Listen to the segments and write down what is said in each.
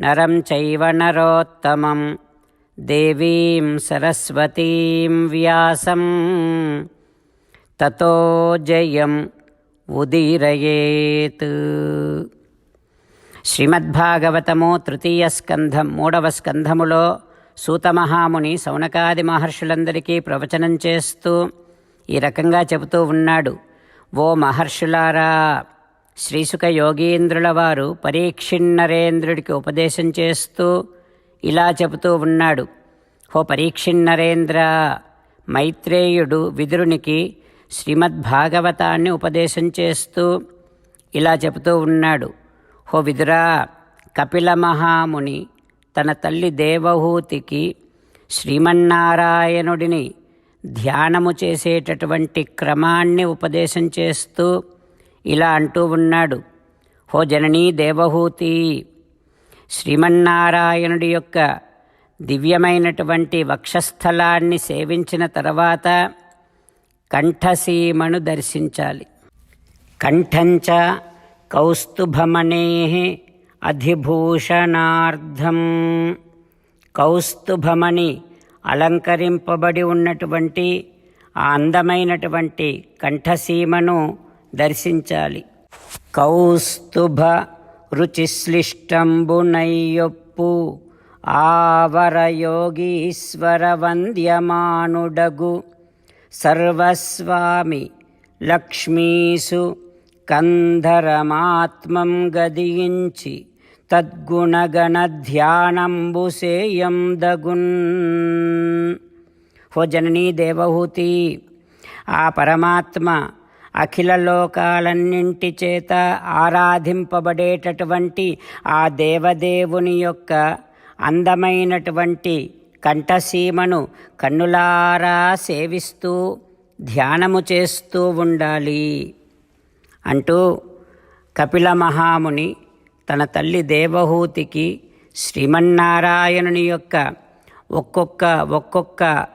నరం చైవ నరోత్తమం. దేవీం సరస్వతీం వ్యాసం. తతో జయం ఉదీరయేత్. శ్రీమద్భాగవతము తృతీయ స్కంధం మూడవ స్కంధములో సూతమహాముని సౌనకాది మహర్షులందరికీ ప్రవచనం చేస్తూ ఈ రకంగా చెబుతూ ఉన్నాడు. ఓ మహర్షులారా శ్రీసుక యోగీంద్రుల వారు పరీక్షిన్నరేంద్రుడికి ఉపదేశం చేస్తూ ఇలా చెబుతూ ఉన్నాడు. హో పరీక్షిన్నరేంద్ర మైత్రేయుడు విదురునికి శ్రీమద్భాగవతాన్ని ఉపదేశం చేస్తూ ఇలా చెబుతూ ఉన్నాడు. హో విదురా కపిల మహాముని తన తల్లి దేవహూతికి శ్రీమన్నారాయణుడిని ధ్యానము చేసేటటువంటి క్రమాన్ని ఉపదేశం చేస్తూ ఇలా అంటూ ఉన్నాడు. హో జననీ దేవహూతి శ్రీమన్నారాయణుడి యొక్క దివ్యమైనటువంటి వక్షస్థలాన్ని సేవించిన తర్వాత కంఠసీమను దర్శించాలి. కంఠంచ కౌస్తుభమణే అధిభూషణార్థం. కౌస్తుభమణి అలంకరింపబడి ఉన్నటువంటి ఆ అందమైనటువంటి కంఠసీమను దర్శించాలి. కౌస్తుభ రుచిశ్లిష్టంబునయ్యొప్పు. ఆవరయోగీశ్వర వంద్యమానుడగు. సర్వస్వామి లక్ష్మీసు కంధరమాత్మం గదియించి తద్గుణగణ ధ్యానంబు సేయం దగున్. హో జననీ దేవహూతి ఆ పరమాత్మ అఖిల లోకాలన్నింటి చేత ఆరాధింపబడేటటువంటి ఆ దేవదేవుని యొక్క అందమైనటువంటి కంఠసీమను కన్నులారా సేవిస్తూ ధ్యానము చేస్తూ ఉండాలి. అంటూ కపిల మహాముని తన తల్లి దేవహూతికి శ్రీమన్నారాయణుని యొక్క ఒక్కొక్క ఒక్కొక్క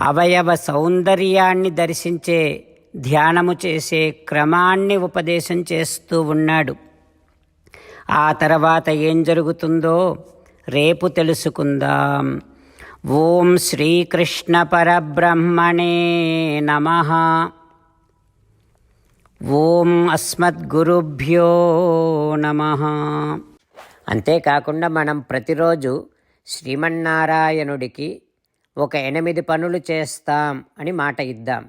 అవయవ సౌందర్యాన్ని దర్శించే ధ్యానము చేసే క్రమాన్ని ఉపదేశం చేస్తూ ఉన్నాడు. ఆ తర్వాత ఏం జరుగుతుందో రేపు తెలుసుకుందాం. ఓం శ్రీకృష్ణ పరబ్రహ్మణే నమ. ఓం అస్మద్గురుభ్యో నమ. అంతేకాకుండా మనం ప్రతిరోజు శ్రీమన్నారాయణుడికి ఒక ఎనిమిది పనులు చేస్తాం అని మాట ఇద్దాం.